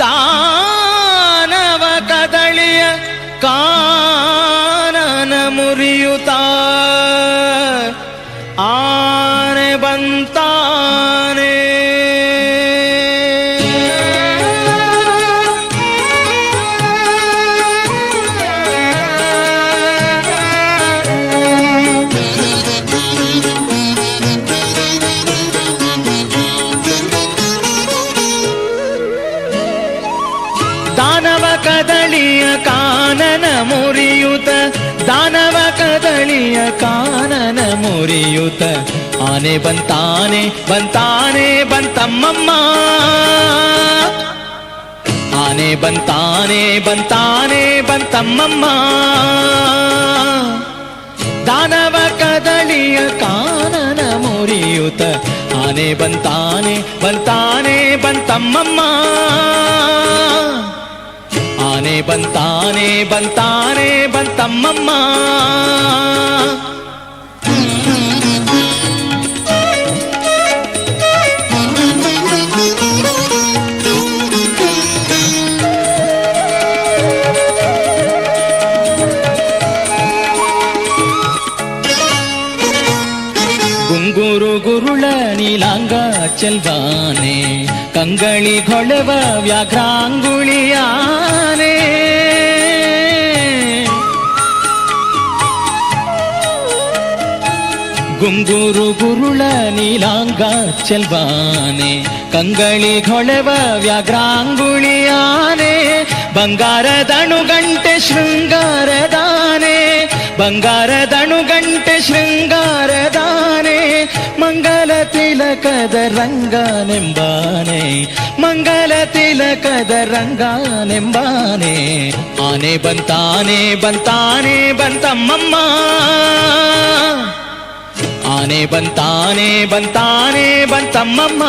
ದಾನವ ಕದಳಿಯ ಕಾನನ ಆನೆ ಬಂತಾನೆ ಬಂತಾನೆ ಬಂತಮ್ಮಮ್ಮ ಆನೆ ಬಂತಾನೆ ಬಂತಾನೆ ಬಂತಮ್ಮಮ್ಮ ದಾನವ ಕದಳಿಯ ಕಾನನ ಮುರಿಯುತ ಆನೆ ಬಂತಾನೆ ಬಂತಾನೆ ಬಂತಮ್ಮಮ್ಮ ಆನೆ ಬಂತಾನೆ ಬಂತಾನೆ ಬಂತಮ್ಮಮ್ಮ ನೀಲಾಂಗ ಚೆಲ್ವಾನೆ ಕಂಗಳಿ ಹೊಳೆವ ವ್ಯಾಘ್ರಾಂಗುಳಿಯಾನೆ ಗುಂಗುರು ಗುರುಳ ನೀಲಾಂಗ ಚೆಲ್ವಾನೆ ಕಂಗಳಿ ಹೊಳೆವ ವ್ಯಾಘ್ರಾಂಗುಳಿಯಾನೆ ಬಂಗಾರದಣು ಗಂಟೆ ಶೃಂಗಾರದಾನೆ ಬಂಗಾರದಣು ಗಂಟೆ ಶೃಂಗಾರದಾನೆ ರಂಗನೆಂಬಾನೆ ಮಂಗಲ ತಿಲಕದ ರಂಗನೆಂಬಾನೆ ಆನೆ ಬಂತಾನೆ ಬಂತಾನೆ ಬಂತಮ್ಮಮ್ಮ ಆನೆ ಬಂತಾನೆ ಬಂತಾನೆ ಬಂತಮ್ಮಮ್ಮ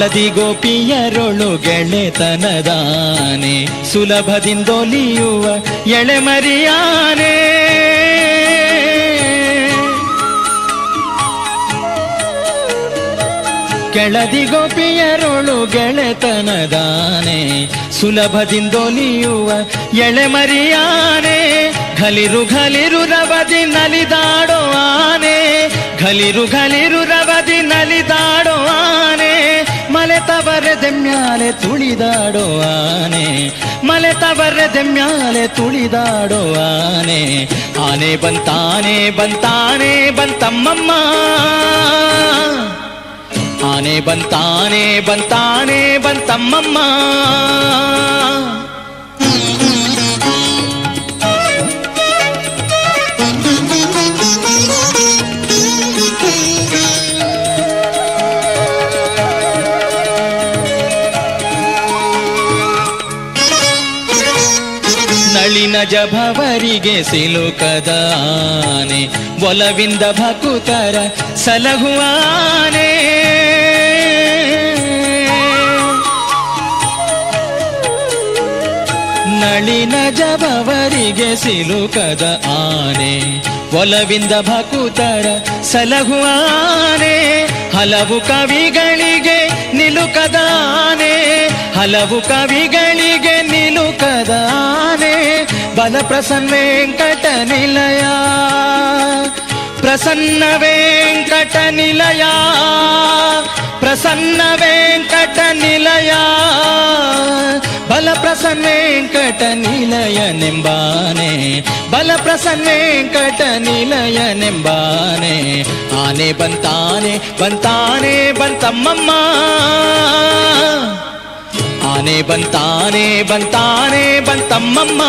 ಕೆಳದಿ ಗೋಪಿಯರೊಳು ಗೆಳೆತನದಾನೆ, ಸುಲಭದಿಂದೊಲಿಯುವ ಎಳೆಮರಿಯಾನೆ ಕೆಳದಿ ಗೋಪಿಯರೊಳು ಗೆಳೆತನದಾನೆ, ಸುಲಭದಿಂದೊಲಿಯುವ ಎಳೆಮರಿಯಾನೆ ಘಲಿರು ಘಲಿರು ರವದಿ ನಲಿದಾಡೋ ಆನೆ, ಘಲಿರು ಘಲಿರು ರವದಿ ನಲಿದಾಡೋ ಮಲೆತವರದೆ ಮ್ಯಾಲೆ ತುಳಿದಾಡೋ ಆನೆ. ಮಲೆತವರದೆ ಮ್ಯಾಲೆ ತುಳಿದಾಡೋ ಆನೆ. ಆನೆ ಬಂತಾನೆ ಬಂತಾನೆ, ಬಂತಮ್ಮಮ್ಮ. ಆನೆ ಬಂತಾನೆ ಬಂತಾನೆ, ಬಂತಮ್ಮಮ್ಮ. ನಳಿನ ಜಭವರಿಗೆ ಸಿಲುಕದಾನೆ, ಒಲವಿಂದ ಭಕುತರ ಸಲಹುವಾನೆ. ನಳಿನ ಜಭವರಿಗೆ ಸಿಲುಕದ ಆನೆ ಒಲವಿಂದ ಭಕುತರ ಸಲಹುವಾನೆ. ಹಲವು ಕವಿಗಳಿಗೆ ನಿಲುಕದಾನೆ, ಹಲವು ಕವಿಗಳಿಗೆ ನಿಲುಕದ బలప్రసన్న వెంకట నిలయ ప్రసన్న వెంకట నిలయ ప్రసన్న వెంకట నిలయ బలప్రసన్న వెంకట నిలయ నింబానే బలప్రసన్న వెంకట నిలయ నింబానే ఆనే బంతానే బంతానే బంతమ్మమ్మ ಆನೆ ಬಂತಾನೆ ಬಂತಾನೆ ಬಂತಮ್ಮಮ್ಮ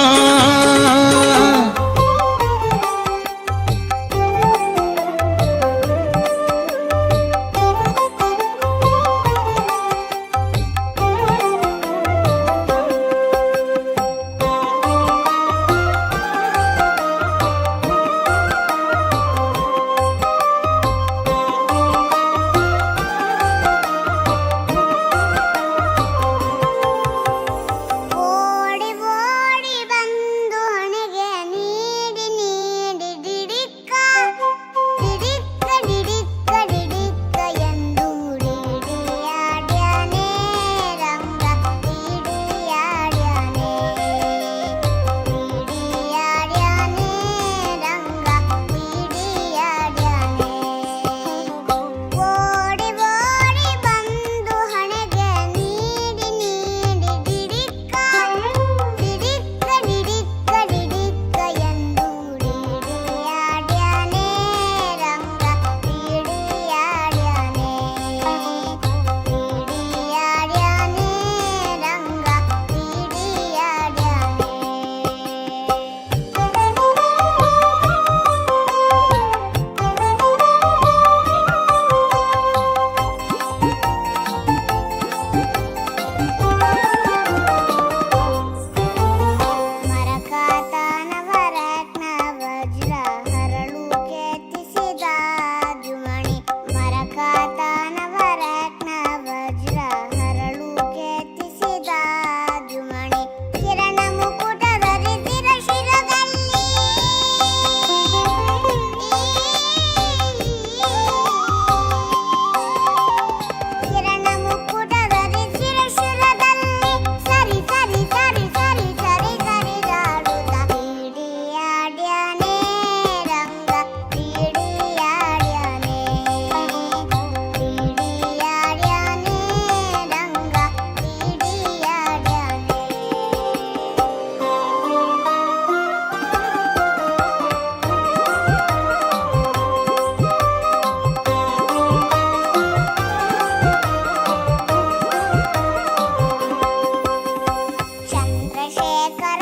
കേക്കറ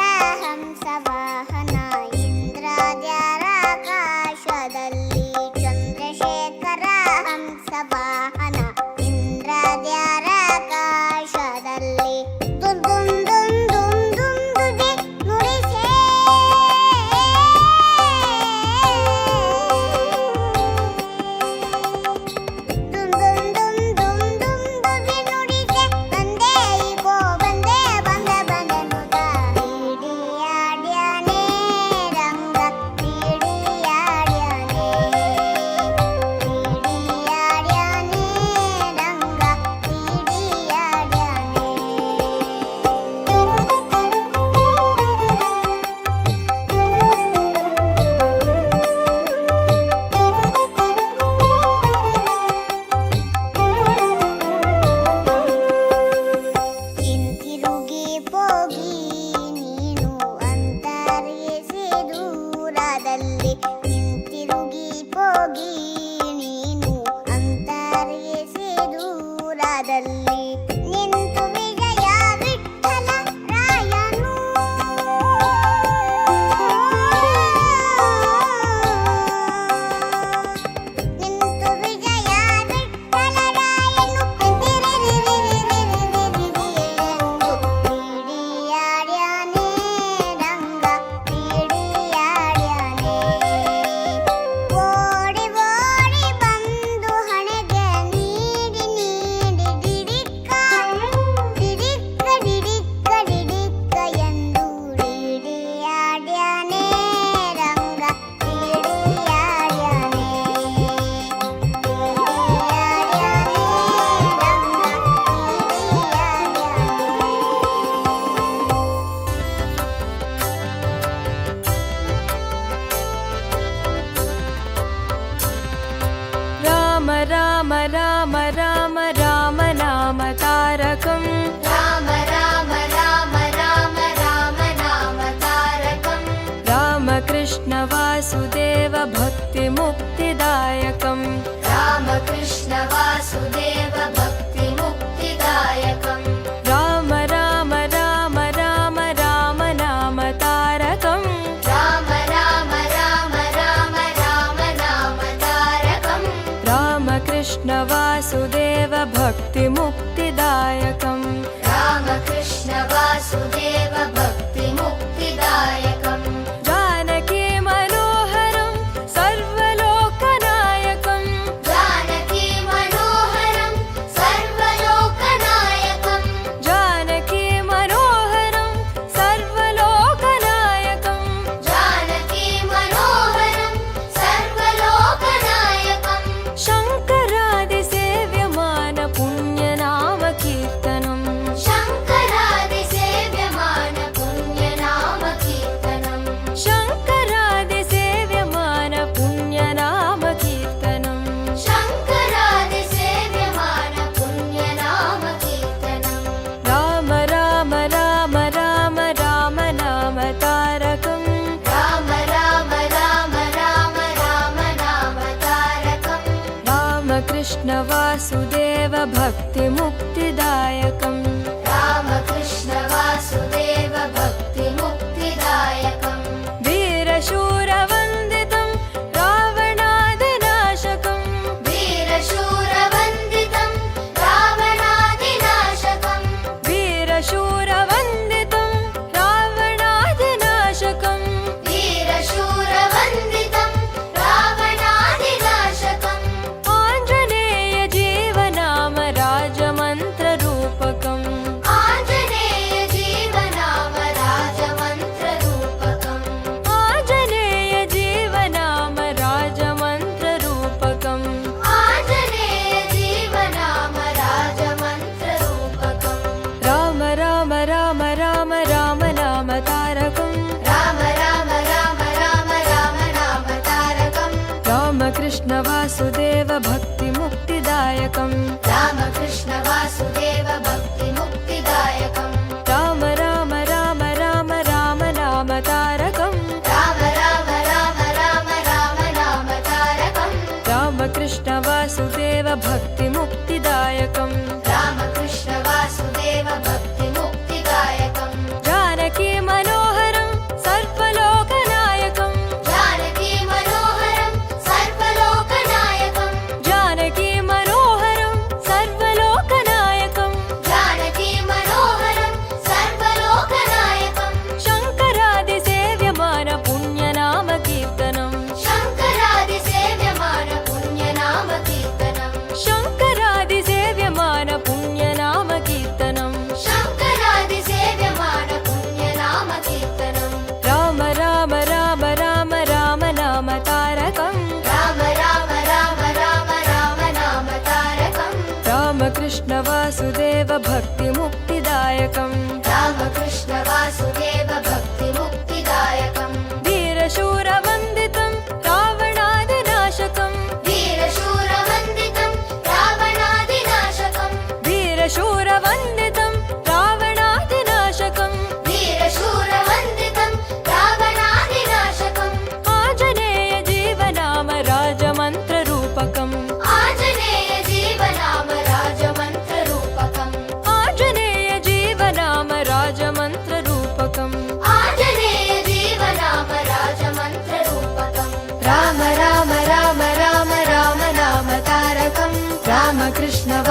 ेव भक्तिमुक्तिदायकम्। रामकृष्ण वासुदेव भक्तिमुक्तिदायकम् कृष्णवासुदेव भक्तिमुक्तिदायकम्। रामकृष्णवासुदेव भक्तिमुक्तिदायकम्। वीरशू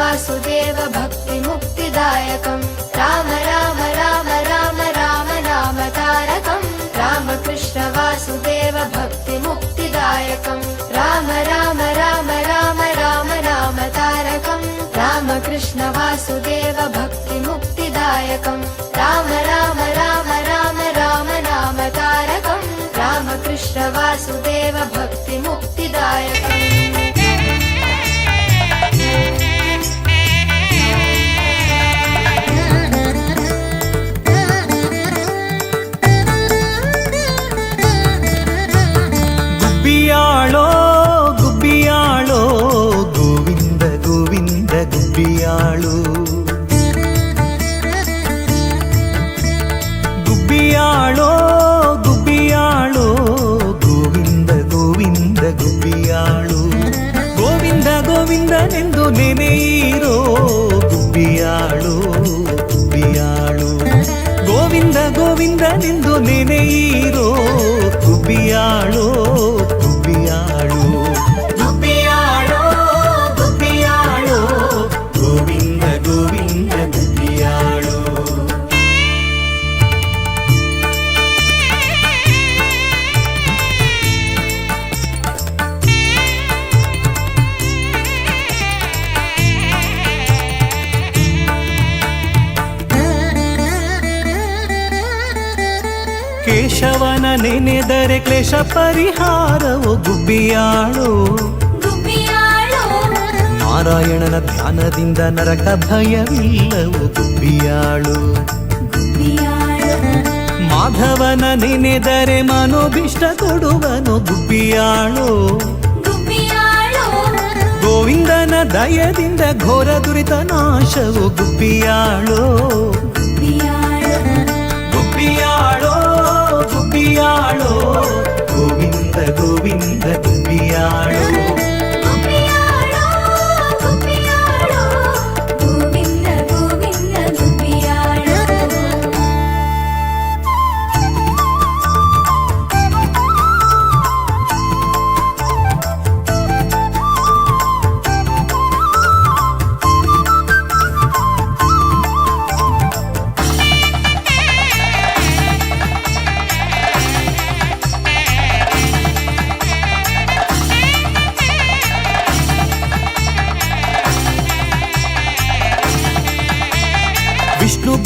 वासुदेव भक्तिमुक्तिदायकम् राम राम राम राम राम नाम तारकम् रामकृष्ण वासुदेव भक्तिमुक्तिदायकम् राम राम राम राम राम नाम तारकम् रामकृष्ण वासुदेव भक्तिमुक्तिदायकम् राम राम राम राम राम नाम तारकम् रामकृष्ण वासुदेव भक्तिमुक्तिदायकम् ಗೋವಿಂದನೆಂದು ನೆನೆಯಿರೋ ಗುಬ್ಬಿಯಾಳು ಕೇಶವನ ನೆನೆದರೆ ಕ್ಲೇಶ ಪರಿಹಾರವು ಗುಬ್ಬಿಯಾಳು. ನಾರಾಯಣನ ಧ್ಯಾನದಿಂದ ನರಕ ಭಯವಿಲ್ಲವು ಗುಬ್ಬಿಯಾಳು. ಮಾಧವನ ನೆನೆದರೆ ಮನೋಭಿಷ್ಟ ಕೊಡುವನು ಗುಬ್ಬಿಯಾಳು. ಗೋವಿಂದನ ದಯದಿಂದ ಘೋರ ದುರಿತ ನಾಶವು ಗುಬ್ಬಿಯಾಳು. தும்பியாளோ கோவிந்த கோவிந்த தும்பியாளோ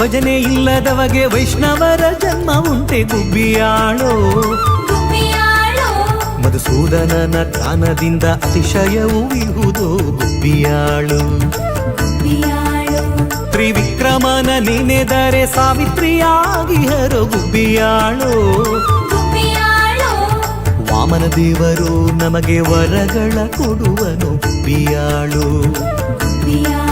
ಭಜನೆ ಇಲ್ಲದವಗೆ ವೈಷ್ಣವರ ಜನ್ಮ ಉಂಟೆ ಗುಬ್ಬಿಯಾಳೋ. ಮಧುಸೂದನನ ದಾನದಿಂದ ಅತಿಶಯವು ಇಹುದು ಗುಬ್ಬಿಯಾಳು. ತ್ರಿವಿಕ್ರಮನ ನೆನೆದರೆ ಸಾವಿತ್ರಿಯಾಗಿ ಹರು ಗುಬ್ಬಿಯಾಳು. ವಾಮನ ದೇವರು ನಮಗೆ ವರಗಳ ಕೊಡುವನು ಗುಬ್ಬಿಯಾಳು. ಗುಬ್ಬಿಯಾಳೋ.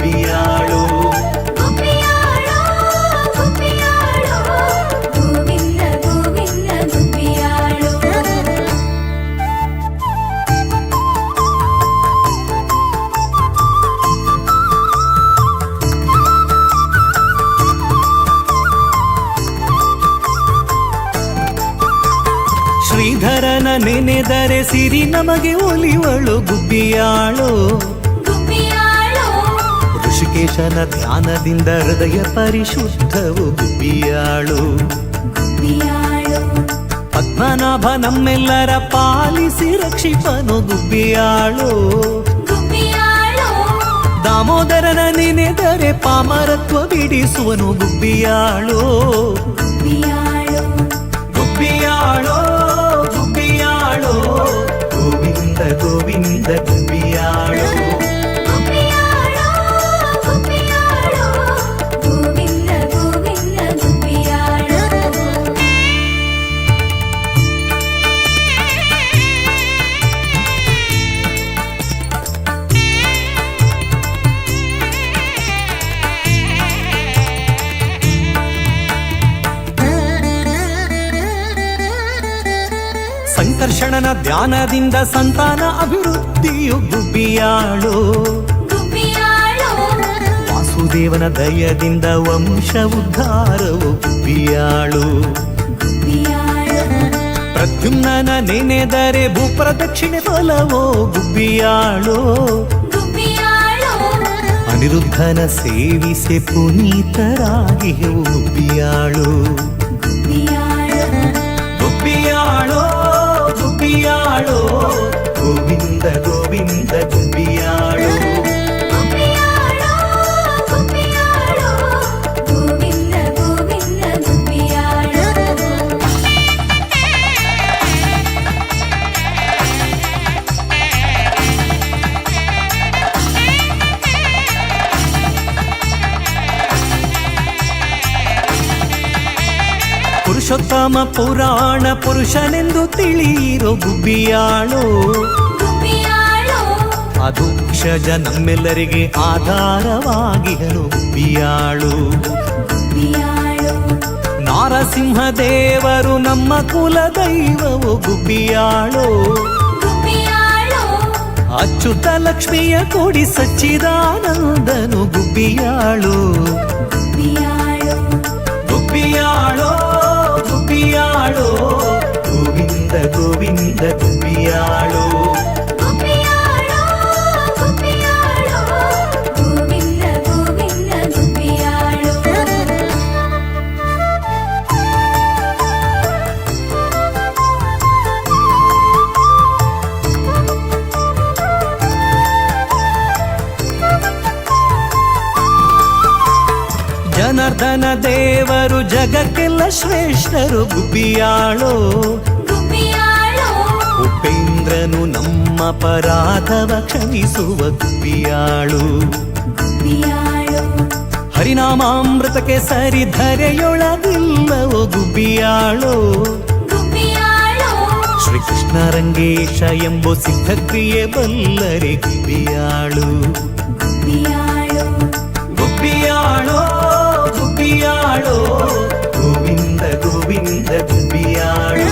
ನಮಗೆ ಒಲಿವಳು ಗುಬ್ಬಿಯಾಳು. ಋಷಿಕೇಶನ ಧ್ಯಾನದಿಂದ ಹೃದಯ ಪರಿಶುದ್ಧವು ಗುಬ್ಬಿಯಾಳು. ಪದ್ಮನಾಭ ನಮ್ಮೆಲ್ಲರ ಪಾಲಿಸಿ ರಕ್ಷಿಪನು ಗುಬ್ಬಿಯಾಳು. ದಾಮೋದರನ ನೆನೆದರೆ ಪಾಮರತ್ವ ಬಿಡಿಸುವನು ಗುಬ್ಬಿಯಾಳು. ಗುಬ್ಬಿಯಾಳೋ. ಧ್ಯಾನದಿಂದ ಸಂತಾನ ಅಭಿವೃದ್ಧಿಯು ಗುಬ್ಬಿಯಾಳು. ವಾಸುದೇವನ ದಯದಿಂದ ವಂಶ ಉದ್ಧಾರವು ಗುಬ್ಬಿಯಾಳು. ಪ್ರದ್ಯುಮ್ನನ ನೆನೆದರೆ ಭೂಪ್ರದಕ್ಷಿಣೆ ಫಲವೋ ಗುಬ್ಬಿಯಾಳೋ. ಅನಿರುದ್ಧನ ಸೇವಿಸೆ ಪುನೀತರಾಗಿ ಗುಬ್ಬಿಯಾಳು. ಗುಬ್ಬಿಯಾಳೋ. గోవింద గోవింద గుబి ಪುರುಷೋತ್ತಮ ಪುರಾಣ ಪುರುಷನೆಂದು ತಿಳಿಯಿರೋ ಗುಬ್ಬಿಯಾಳು. ಗುಬ್ಬಿಯಾಳೋ. ಅದು ಕ್ಷಜ ನಮ್ಮೆಲ್ಲರಿಗೆ ಆಧಾರವಾಗಿರೋ ಗುಬ್ಬಿಯಾಳು. ನಾರಸಿಂಹ ದೇವರು ನಮ್ಮ ಕುಲ ದೈವವು ಗುಬ್ಬಿಯಾಳು. ಅಚ್ಚುತ ಅಚ್ಯುತ ಲಕ್ಷ್ಮಿಯ ಕೂಡಿ ಸಚ್ಚಿದಾನಂದನು ಗುಬ್ಬಿಯಾಳು. ಗುಬ್ಬಿಯಾಳೋ. ಗುಬ್ಬಿಯಾಳೋ ಗುಬ್ಬಿಯಾಳೋ ಗೋವಿಂದ ಗೋವಿಂದ ಗುಬ್ಬಿಯಾಳು ಜನಾರ್ದನ ದೇವರು ಜಗಕ್ಕೆಲ್ಲ ಶ್ರೇಷ್ಠರು ಗುಬ್ಬಿಯಾಳೋ. ಉಪೇಂದ್ರನು ನಮ್ಮ ಪರಾಧವ ಕ್ಷಮಿಸುವ ಗುಬ್ಬಿಯಾಳು. ಹರಿನಾಮಾಮೃತಕ್ಕೆ ಸರಿ ಧರೆಯೊಳಗಿಲ್ಲವೋ ಗುಬ್ಬಿಯಾಳು. ಶ್ರೀಕೃಷ್ಣ ರಂಗೇಶ ಎಂಬ ಸಿದ್ಧಕ್ರಿಯೆ ಬಲ್ಲರೆ ಗುಬ್ಬಿಯಾಳೋ. ಗುಬ್ಬಿಯಾಳೋ. துபியாளோ கோவிந்த கோவிந்த துபியாளோ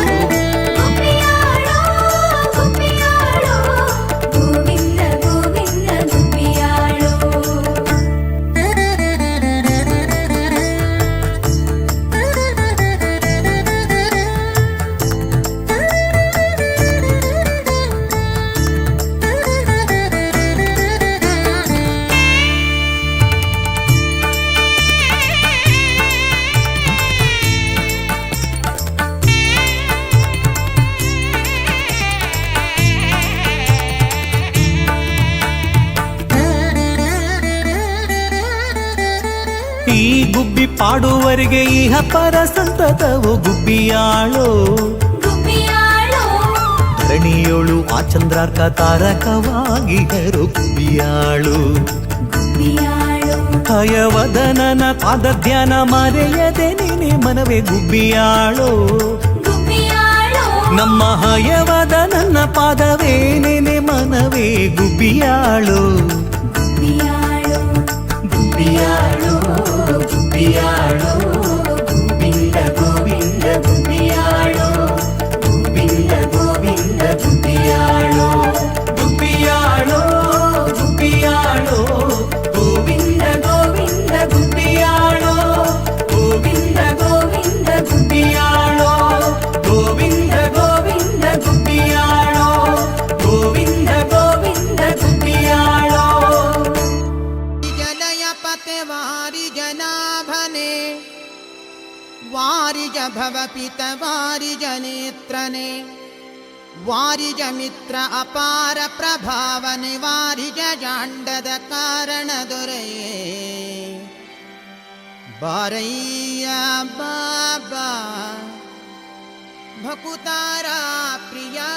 ಗುಬ್ಬಿ ಪಾಡುವರಿಗೆ ಇಹ ಪರ ಸಂತತವು ಗುಬ್ಬಿಯಾಳೋ. ಧರಣಿಯೋಳು ಆ ಚಂದ್ರಾರ್ಕ ತಾರಕವಾಗಿ ಹರು ಗುಬ್ಬಿಯಾಳು. ಕಯವದನನ ಪಾದ ಧ್ಯಾನ ಮರೆಯದೆ ನೀನೆ ಮನವೇ ಗುಬ್ಬಿಯಾಳೋ. ಗುಬ್ಬಿಯಾಳೋ. ನಮ್ಮ ಹಯವದ ನನ್ನ ಪಾದವೇ ನೆನೆ ಮನವೇ ಗುಬ್ಬಿಯಾಳು. ಗುಬ್ಬಿಯಾಳು. ಗುಬ್ಬಿಯಾಳು. കൂടിയാടും भवपितवारिजनेत्रने वारिजमित्र अपार प्रभावनि वारिजाण्डद कारणदुरै वारैया बाबा भकुतारा प्रिया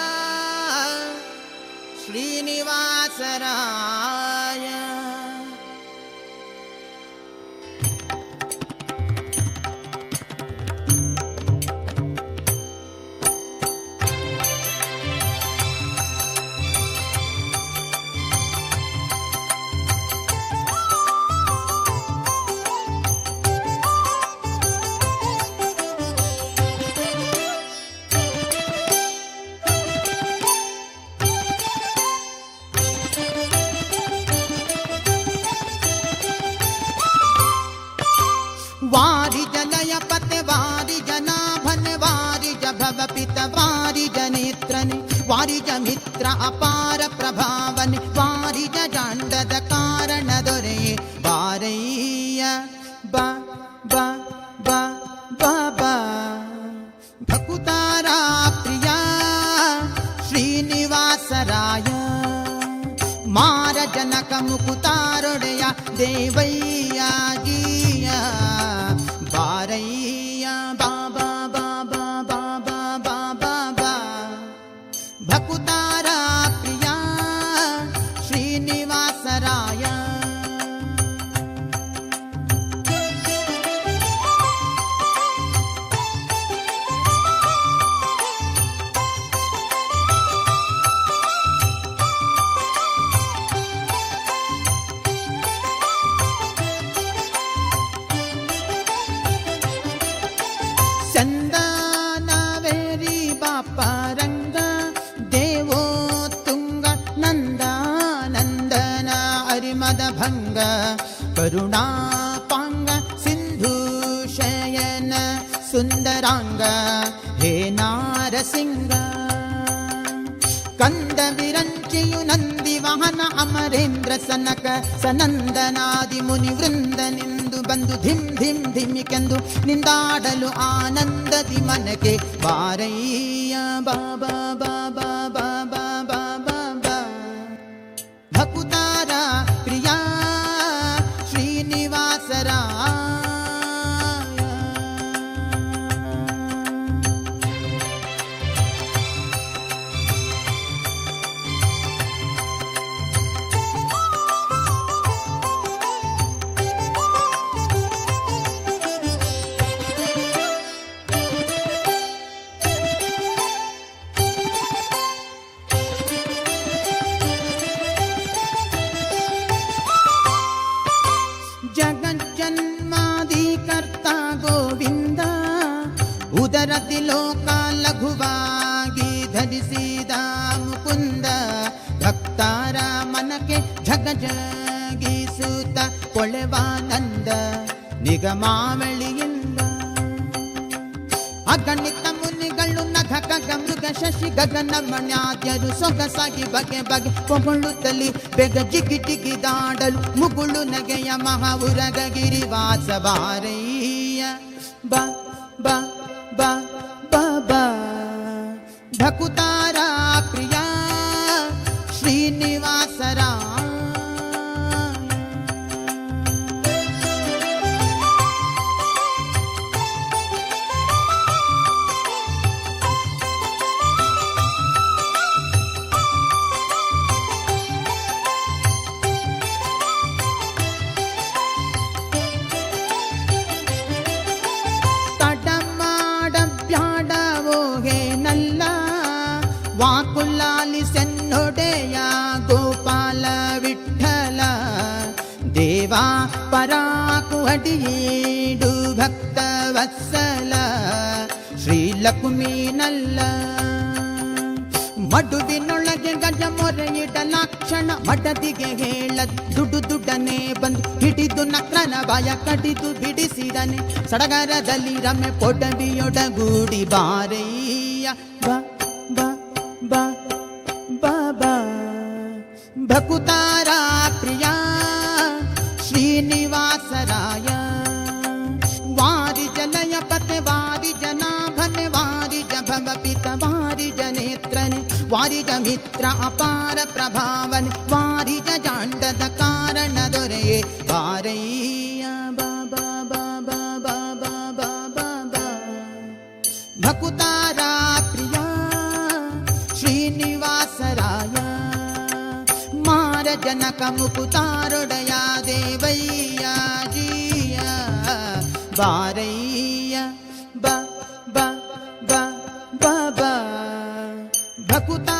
श्रीनिवासराय। apa ನಂದಿ ವಾಹನ ಅಮರೇಂದ್ರ ಸನಕ ಸನಂದನಾದಿ ಮುನಿ ವೃಂದನೆಂದು ಬಂದು ಧಿಮ್ ಧಿಮ್ ಧಿಮಿಕೆಂದು ನಿಂದಾಡಲು ಆನಂದದಿ ಮನಕ್ಕೆ ಬಾರಯ್ಯ ಬಾಬಾ ಬಾಬಾ ಬಾಬಾ ಬಾಬಾ ಬಾ ಭಕುತಾರ ಉದರದಿ ಲೋಕ ಲಘುವಾಗಿ ಧರಿಸಿದ ಮುಕುಂದ ಭಕ್ತಾರ ಮನಕ್ಕೆ ಝಗ ಜಗಿಸುತ್ತ ಕೊಳೆವಾನಂದ ನಿಗಮಾವಳಿಯಿಂದ. ಅಗಣಿತ ಮುನಿಗಳು ನಖ ಕಗ ಮೃಗ ಶಶಿ ಗಗನ ಮಣ್ಯಾದ್ಯರು ಸೊಗಸಾಗಿ ಬಗೆ ಬಗೆ ಪೊಗಳುತ್ತಲಿ ಬೆಗ ಜಿಗಿ ಜಿಗಿದಾಡಲು ಮುಗುಳು ನಗೆಯ ಮಹಾವುರಗ ಗಿರಿವಾಸ ಬಾರಯ್ಯ ಬಾ ಬಾ. बा बा ढकुतारा प्रिया श्रीनिवासरा ಅಡಿಯೇಡು ಭಕ್ತ ವತ್ಸಲ, ಶ್ರೀ ಲಕ್ಷ್ಮೀನಲ್ಲ. ಮಡುವಿನೊಳಗೆ ಗಜ ಮೊರೆಯಿಡಲಾಕ್ಷಣ ಮಡದಿಗೆ ಹೇಳ ದುಡ್ಡು ದುಡ್ಡನೆ ಬಂದು ಹಿಡಿದು ನಕ್ರನ ಬಾಯ ಕಡಿದು ಬಿಡಿಸಿದನೆ ಸಡಗರದಲ್ಲಿ ರಮೆ ಪೊಡವಿಯೊಡಗೂಡಿ ಬಾರಯ್ಯ. ಬಾ ಬಾ ಬಾ ಬಾ ಬಾ. ಭಕುತಾರ ಪ್ರಿಯ श्रीनिवासराय। वारिजनय पतवारिजनाभनवारिज भवपितवारिजनेत्रन् वारिजमित्र अपार प्रभावन वारिज जाण्डद कारण अपार वारैया बाबा बाबा कारण दुरे बा भकुतारा प्रिया श्रीनिवासराय। जनक जनकमुकुतारुडया देवैया जिया बारैया ब ब ब ब भकुता